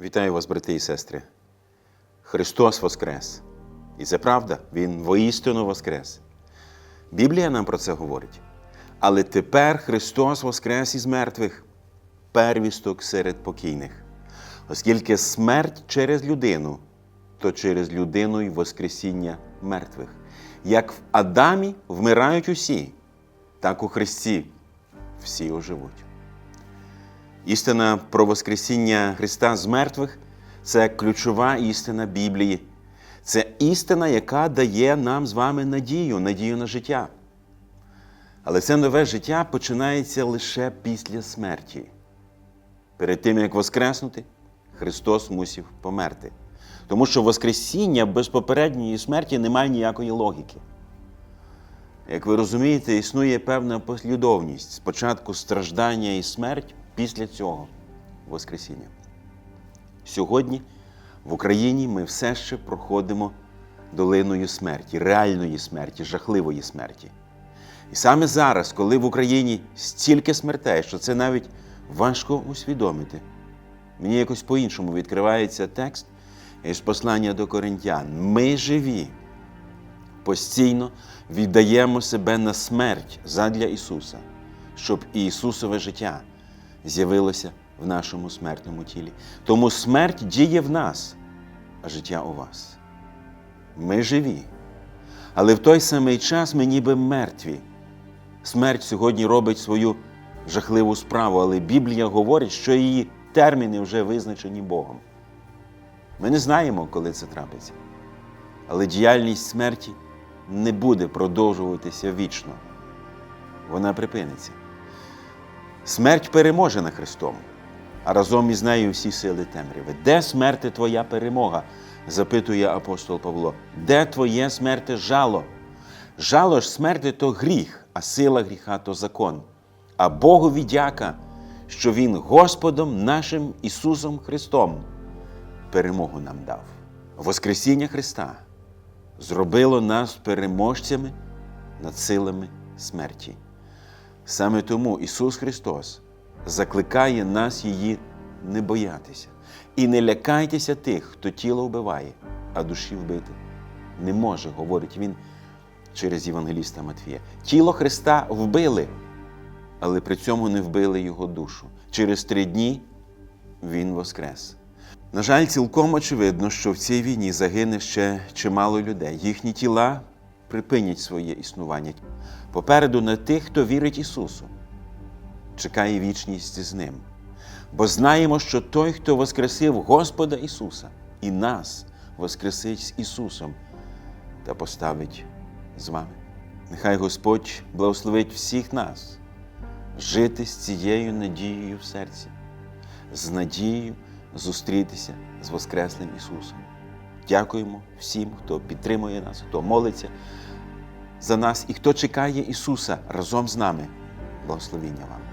Вітаю вас, брати і сестри. Христос Воскрес. І це правда, Він воістину Воскрес. Біблія нам про це говорить. Але тепер Христос Воскрес із мертвих, первісток серед покійних. Оскільки смерть через людину, то через людину й Воскресіння мертвих. Як в Адамі вмирають усі, так у Христі всі оживуть. Істина про Воскресіння Христа з мертвих це ключова істина Біблії. Це істина, яка дає нам з вами надію, надію на життя. Але це нове життя починається лише після смерті. Перед тим, як воскреснути, Христос мусив померти. Тому що Воскресіння без попередньої смерті немає ніякої логіки. Як ви розумієте, існує певна послідовність спочатку страждання і смерть, після цього Воскресіння. Сьогодні в Україні ми все ще проходимо долиною смерті, реальної смерті, жахливої смерті. І саме зараз, коли в Україні стільки смертей, що це навіть важко усвідомити, мені якось по-іншому відкривається текст із послання до коринтян. Ми живі, постійно віддаємо себе на смерть задля Ісуса, щоб Ісусове життя з'явилося в нашому смертному тілі. Тому смерть діє в нас, а життя у вас. Ми живі. Але в той самий час ми ніби мертві. Смерть сьогодні робить свою жахливу справу, але Біблія говорить, що її терміни вже визначені Богом. Ми не знаємо, коли це трапиться. Але діяльність смерті не буде продовжуватися вічно. Вона припиниться. Смерть переможена Христом, а разом із нею всі сили темряви. Де смерти твоя перемога? запитує апостол Павло. Де твоє смерти жало? Жало ж смерти то гріх, а сила гріха то закон. А Богові дяка, що Він Господом нашим Ісусом Христом перемогу нам дав. Воскресіння Христа зробило нас переможцями над силами смерті. Саме тому Ісус Христос закликає нас її не боятися. І не лякайтеся тих, хто тіло вбиває, а душі вбити не може, говорить Він через Євангеліста Матвія. Тіло Христа вбили, але при цьому не вбили Його душу. Через три дні Він воскрес. На жаль, цілком очевидно, що в цій війні загине ще чимало людей. Їхні тіла припинять своє існування. Попереду на тих, хто вірить Ісусу, чекає вічність з Ним. Бо знаємо, що той, хто воскресив Господа Ісуса, і нас воскресить з Ісусом та поставить з вами. Нехай Господь благословить всіх нас жити з цією надією в серці, з надією зустрітися з Воскреслим Ісусом. Дякуємо всім, хто підтримує нас, хто молиться за нас і хто чекає Ісуса разом з нами. Благословіння вам.